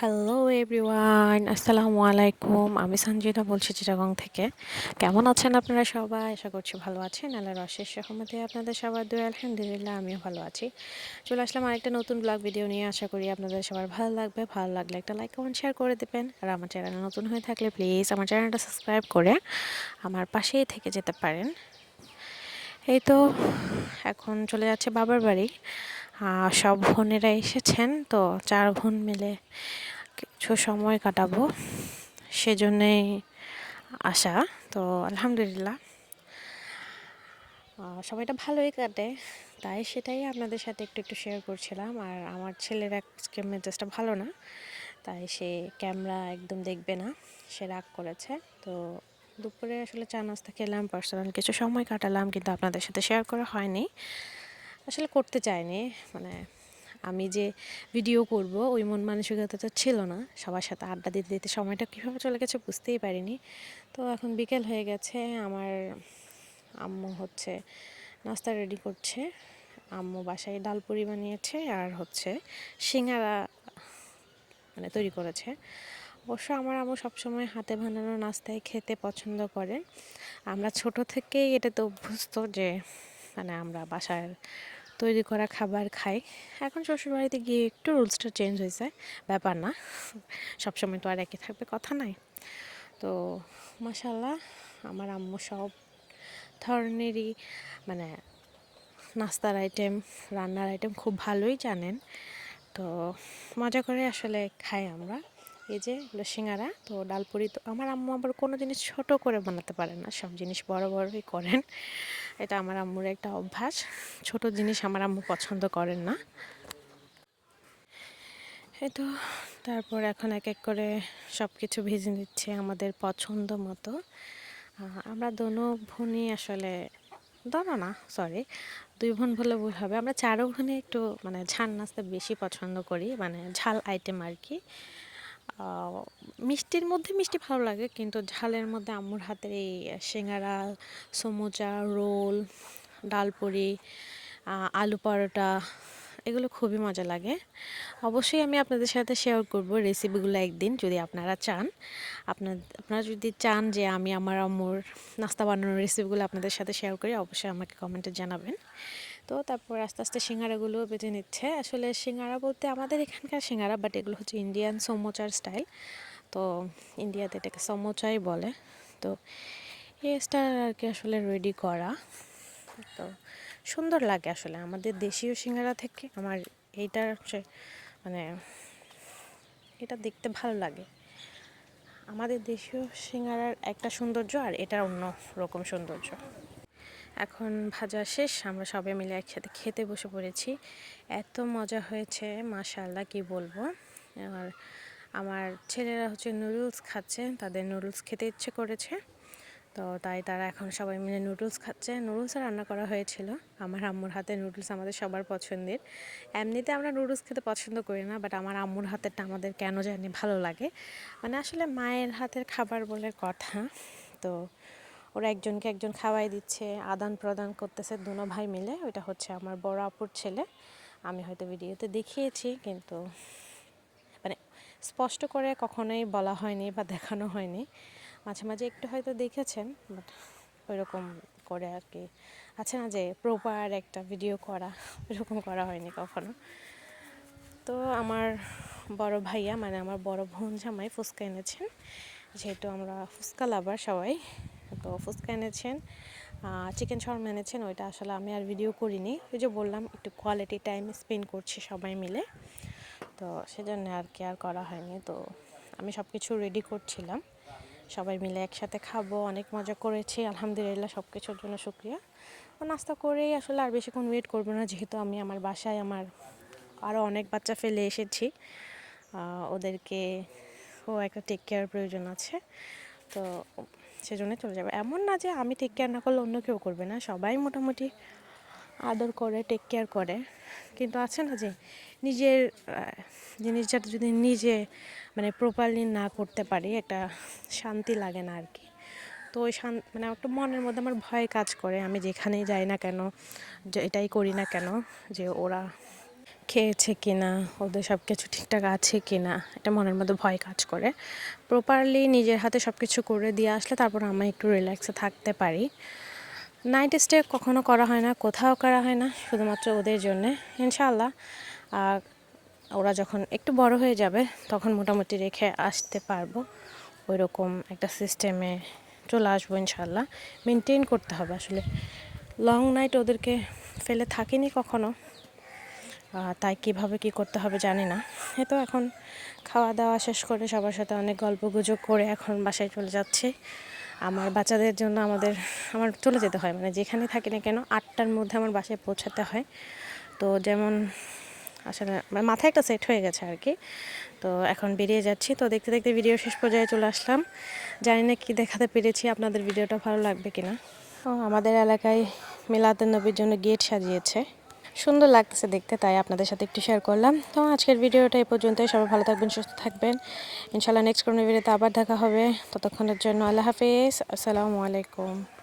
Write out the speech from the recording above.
Hello everyone আসসালামু আলাইকুম আমি সঞ্জিতা বলছি চিটাগং থেকে। কেমন আছেন আপনারা সবাই? আশা করছি ভালো আছেন। আল্লাহর অশেষ সহমতে আপনাদের সবার দুই আলহামদুলিল্লাহ, আমিও ভালো আছি। চলে আসলাম আরেকটা নতুন ব্লগ ভিডিও নিয়ে। আশা করি আপনাদের সবার ভালো লাগবে। ভালো লাগলে একটা লাইক কমেন্ট শেয়ার করে দেবেন। আর আমার চ্যানেল নতুন হয়ে থাকলে প্লিজ আমার চ্যানেলটা সাবস্ক্রাইব করে আমার পাশেই থেকে যেতে পারেন। এই তো, এখন চলে যাচ্ছে বাবার বাড়ি। সব বোনেরা এসেছেন, তো চার বোন মিলে কিছু সময় কাটাবো। সেজন্যেই আসা তো আলহামদুলিল্লাহ। সময়টা ভালোই কাটে, তাই সেটাই আপনাদের সাথে একটু একটু শেয়ার করছিলাম। আর আমার ছেলের আজকে মেজাজটা ভালো না, তাই সে ক্যামেরা একদম দেখবে না, সে রাগ করেছে। তো দুপুরে আসলে চা নাস্তা খেলাম পার্সোনাল কিছু সময় কাটালাম, কিন্তু আপনাদের সাথে শেয়ার করা হয়নি। আসলে করতে চাইনি। মানে আমি যে ভিডিও করব, ওই মন মানসিকতা তো ছিল না। সবার সাথে আড্ডা দিতে দিতে সময়টা কীভাবে চলে গেছে বুঝতেই পারিনি। তো এখন বিকেল হয়ে গেছে, আমার আম্মু হচ্ছে নাস্তা রেডি করছে। আম্মু বাসায় ডাল পুরি বানিয়েছে আর হচ্ছে সিঙ্গারা মানে তৈরি করেছে। অবশ্য আমার আম্মু সবসময় হাতে বানানো নাস্তায় খেতে পছন্দ করেন আমরা ছোট থেকেই এটা তো অভ্যস্ত যে মানে আমরা বাসার তৈরি করা খাবার খাই। এখন শ্বশুরবাড়িতে গিয়ে একটু রুলসটা চেঞ্জ হয়েছে ব্যাপার না। সবসময় তো আর একই থাকবে, কথা নাই। তো মাসাল্লাহ আমার আম্মু সব ধরনেরই মানে নাস্তার আইটেম রান্নার আইটেম খুব ভালোই জানেন। তো মজা করে আসলে খাই আমরা। এই যে হলো সিঙ্গারা, তো ডালপুরি তো আমার আম্মু আবার কোনো জিনিস ছোট করে বানাতে পারে না। সব জিনিস বড় বড়ই করেন। এটা আমার আম্মুর একটা অভ্যাস। ছোট জিনিস আমার আম্মু পছন্দ করেন না। এই তো, তারপর এখন এক এক করে সব কিছু ভেজে নিচ্ছে আমাদের পছন্দ মতো। আমরা দোনো ভুনই আসলে, দোনো না সরি দুই বোন বলে ভুল হবে। আমরা চারো ভুনে একটু মানে ঝাল নাস্তা বেশি পছন্দ করি মানে ঝাল আইটেম আর কি। মিষ্টির মধ্যে মিষ্টি ভালো লাগে, কিন্তু ঝালের মধ্যে আম্মুর হাতের এই সিঙ্গারা, সমুচা, রোল, ডালপুরি আলু পরোটা, এগুলো খুবই মজা লাগে। অবশ্যই আমি আপনাদের সাথে শেয়ার করব রেসিপিগুলো একদিন যদি আপনারা চান। আপনার, আপনারা যদি চান যে আমি আমার আম্মুর নাস্তা বানানোর রেসিপিগুলো আপনাদের সাথে শেয়ার করি, অবশ্যই আমাকে কমেন্টে জানাবেন। তো তারপর আস্তে আস্তে সিঙ্গারাগুলো বেজে নিচ্ছে। আসলে সিঙ্গারা বলতে আমাদের এখানকার সিঙ্গারা বাট এগুলো হচ্ছে ইন্ডিয়ান সমোচার স্টাইল। তো ইন্ডিয়াতে এটাকে সমোচাই বলে। তো এই স্টাইল আর কি আসলে রেডি করা। তো সুন্দর লাগে আসলে আমাদের দেশীয় সিঙ্গারা থেকে। আমার এইটা হচ্ছে মানে এটা দেখতে ভালো লাগে। আমাদের দেশীয় সিঙ্গারার একটা সৌন্দর্য আর এটার অন্য রকম সৌন্দর্য। এখন ভাজা শেষ, আমরা সবাই মিলে একসাথে খেতে বসে পড়েছি। এত মজা হয়েছে মাশাল্লাহ কি বলব? আর আমার ছেলেরা হচ্ছে নুডলস খাচ্ছে, তাদের নুডলস খেতে ইচ্ছে করেছে। তো তাই তারা এখন সবাই মিলে নুডলস খাচ্ছে। নুডলসও রান্না করা হয়েছিল। আমার আম্মুর হাতে নুডলস আমাদের সবার পছন্দের। এমনিতে আমরা নুডলস খেতে পছন্দ করি না বাট আমার আম্মুর হাতেরটা আমাদের কেন জানি ভালো লাগে। মানে আসলে মায়ের হাতের খাবার বলে কথা। তো ওরা একজনকে একজন খাওয়াই দিচ্ছে, আদান প্রদান করতেছে, দুনো ভাই মিলে। ওইটা হচ্ছে আমার বড় আপুর ছেলে। আমি হয়তো ভিডিওতে দেখিয়েছি, কিন্তু মানে স্পষ্ট করে কখনোই বলা হয়নি বা দেখানো হয়নি। মাঝে মাঝে একটু হয়তো দেখেছেন বাট ওই রকম করে আর কি। আছে না যে প্রপার একটা ভিডিও করা এরকম করা হয়নি কখনো। তো আমার বড় ভাইয়া মানে আমার বড় বোন জামাই ফুচকা এনেছেন। যেহেতু আমরা ফুচকা লাভার সবাই তো ফুচকা এনেছেন চিকেন শর্মা এনেছেন, ওইটা আসলে আমি আর ভিডিও করিনি। ওই যে বললাম, একটু কোয়ালিটি টাইম স্পেন্ড করছি সবাই মিলে। তো সেজন্য আর কি আর করা হয়নি। তো আমি সব কিছু রেডি করছিলাম। সবাই মিলে একসাথে খাব, অনেক মজা করেছি, আলহামদুলিল্লাহ সব কিছুর জন্য শুক্রিয়া। নাস্তা করেই আসলে আর বেশিক্ষণ ওয়েট করব না, যেহেতু আমি আমার বাসায় আমার আরও অনেক বাচ্চা ফেলে এসেছি। ওদেরকে ও একটা টেক কেয়ার প্রয়োজন আছে। তো সেজন্য চলে যাবে। এমন না যে আমি টেক কেয়ার না করলে অন্য কেউ করবে না, সবাই মোটামুটি আদর করে টেক কেয়ার করে। কিন্তু আছে না যে নিজের জিনিসটা যদি নিজে মানে প্রপারলি না করতে পারি, একটা শান্তি লাগে না আর কি তো ওই শান মানে একটা মনের মধ্যে আমার ভয় কাজ করে, আমি যেখানেই যাই না কেন এটাই করি না কেন, যে ওরা খেয়েছে কিনা, ওদের সব কিছু ঠিকঠাক আছে কিনা, এটা মনের মধ্যে ভয় কাজ করে। প্রপারলি নিজের হাতে সব কিছু করে দিয়ে আসলে তারপর আমি একটু রিল্যাক্সে থাকতে পারি। নাইট স্টে কখনো করা হয় না, কোথাও করা হয় না, শুধুমাত্র ওদের জন্যে ইনশাল্লাহ আর ওরা যখন একটু বড় হয়ে যাবে, তখন মোটামুটি রেখে আসতে পারব। ওই রকম একটা সিস্টেমে চলে আসব ইনশাল্লাহ মেনটেন করতে হবে আসলে। লং নাইট ওদেরকে ফেলে থাকিনি কখনো। তাই কীভাবে কি করতে হবে জানি না। এ তো এখন খাওয়া দাওয়া শেষ করে সবার সাথে অনেক গল্প গুজব করে এখন বাসায় চলে যাচ্ছি। আমার বাচ্চাদের জন্য আমাদের, আমার চলে যেতে হয় মানে যেখানে থাকি না কেন আটটার মধ্যে আমার বাসায় পৌঁছাতে হয়। তো যেমন আসলে মানে মাথায় একটা সেট হয়ে গেছে আর কি। তো এখন বেরিয়ে যাচ্ছি। তো দেখতে দেখতে ভিডিও শেষ পর্যায়ে চলে আসলাম। জানি না কী দেখাতে পেরেছি, আপনাদের ভিডিওটা ভালো লাগবে কিনা। আমাদের এলাকায় মিলাদের নবীর জন্য গেট সাজিয়েছে। সুন্দর লাগতেছে দেখতে, তাই আপনাদের সাথে একটু শেয়ার করলাম। তো আজকের ভিডিওটা এই পর্যন্তই। সবাই ভালো থাকবেন, সুস্থ থাকবেন। ইনশাল্লাহ নেক্সট কোনো ভিডিওতে আবার দেখা হবে। ততক্ষণের জন্য আল্লাহ হাফিজ। আসসালামু আলাইকুম।